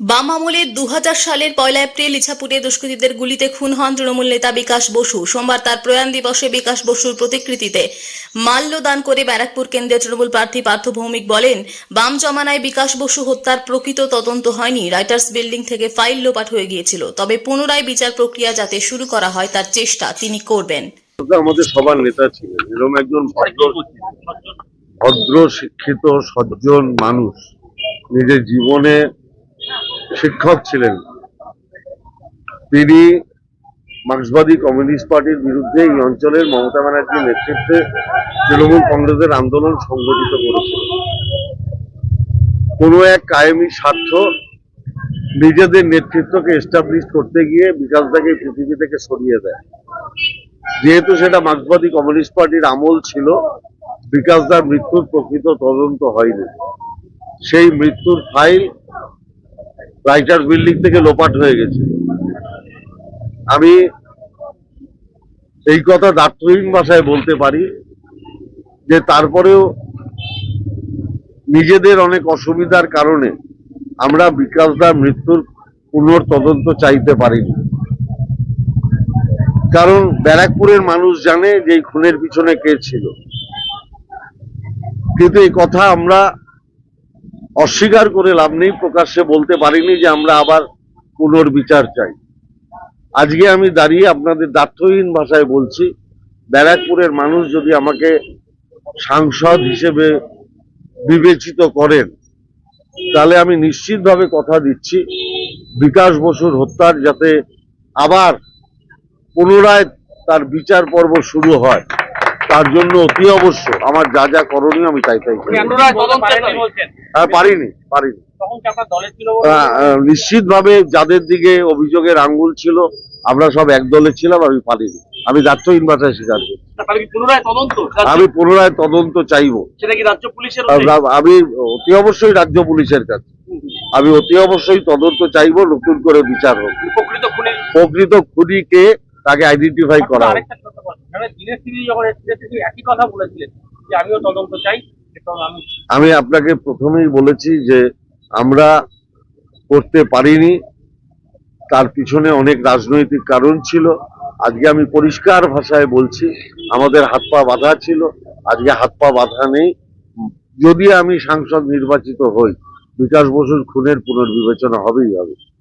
বাম আমলে দু হাজার সালের পয়লা এপ্রিল ইছাপুরে দুষ্কৃতীদের গুলিতে খুন হন তৃণমূল নেতা বিকাশ বসু। সোমবার তার প্রয়াণ দিবসে বিকাশ বসুর প্রতিকৃতিতে মাল্যদান করে ব্যারাকপুর কেন্দ্রীয় তৃণমূল প্রার্থী পার্থ ভৌমিক বলেন, বাম জমানায় বিকাশ বসু হত্যার প্রকৃত তদন্ত হয়নি। রাইটার্স বিল্ডিং থেকে ফাইল লোপাট হয়ে গিয়েছিল। তবে পুনরায় বিচার প্রক্রিয়া যাতে শুরু করা হয় তার চেষ্টা তিনি করবেন। আমাদের সবার নেতা ছিলেন। এরকম একজন ভদ্র শিক্ষিত, সজ্জন মানুষ। নিজের জীবনে শিক্ষক ছিলেন। তিনি মার্ক্সবাদী কমিউনিস্ট পার্টির বিরুদ্ধে এই অঞ্চলের মমতা ব্যানার্জির নেতৃত্বে তৃণমূল কংগ্রেসের আন্দোলন সংগঠিত করেছিলেন কোনো এক কায়েমি স্বার্থ নিজেদের নেতৃত্বকে এস্টাবলিশ করতে গিয়ে বিকাশদাকে এই পৃথিবী থেকে সরিয়ে দেয়। যেহেতু সেটা মার্ক্সবাদী কমিউনিস্ট পার্টির আমল ছিল, বিকাশদার মৃত্যুর প্রকৃত তদন্ত হয়নি। সেই মৃত্যুর ফাইল রাইটার বিল্ডিং থেকে লোপাট হয়ে গেছে। আমি এই কথা দার্থহীন ভাষায় বলতে পারি যে তারপরেও নিজেদের অনেক অসুবিধার কারণে আমরা বিকাশদার মৃত্যুর পুনর্তদন্ত চাইতে পারিনি। কারণ ব্যারাকপুরের মানুষ জানে যে খুনের পিছনে কে ছিল। কিন্তু এই কথা আমরা অস্বীকার করে লাভ নেই, প্রকাশ্যে বলতে পারিনি যে আমরা আবার পুনর্বিচার চাই। আজকে আমি দাঁড়িয়ে আপনাদের দার্থহীন ভাষায় বলছি, ব্যারাকপুরের মানুষ যদি আমাকে সাংসদ হিসেবে বিবেচিত করেন, তাহলে আমি নিশ্চিতভাবে কথা দিচ্ছি, বিকাশ বসুর হত্যার যাতে আবার পুনরায় তার বিচার পর্ব শুরু হয়। তার জন্য অতি অবশ্য আমার যা যা করণীয় আমি তাই তাই পুনরায় তদন্ত দাবি হ্যাঁ পারিনি পারিনি। কি আহ, নিশ্চিতভাবে যাদের দিকে অভিযোগের আঙ্গুল ছিল আমরা সব এক দলে ছিলাম আমি পারিনি। আমি দায়িত্বহীন ভাষায় স্বীকার করি। তাহলে কি পুনরায় তদন্ত? আমি পুনরায় তদন্ত চাইব। সেটা কি রাজ্য পুলিশের আমরা- আমি অতি অবশ্যই রাজ্য পুলিশের কাছে। আমি অতি অবশ্যই তদন্ত চাইব নতুন করে বিচার হোক। প্রকৃত প্রকৃত খুনিকে তাকে আইডেন্টিফাই করা হোক। আমি আপনাকে প্রথমেই বলেছি যে আমরা করতে পারিনি। তার পিছনে অনেক রাজনৈতিক কারণ ছিল। আজকে আমি পরিষ্কার ভাষায় বলছি, আমাদের হাত পা বাঁধা ছিল। আজকে হাত পা বাঁধা নেই। যদি আমি সাংসদ নির্বাচিত হই, বিকাশ বসুর খুনের পুনর্বিবেচনা হবেই হবে।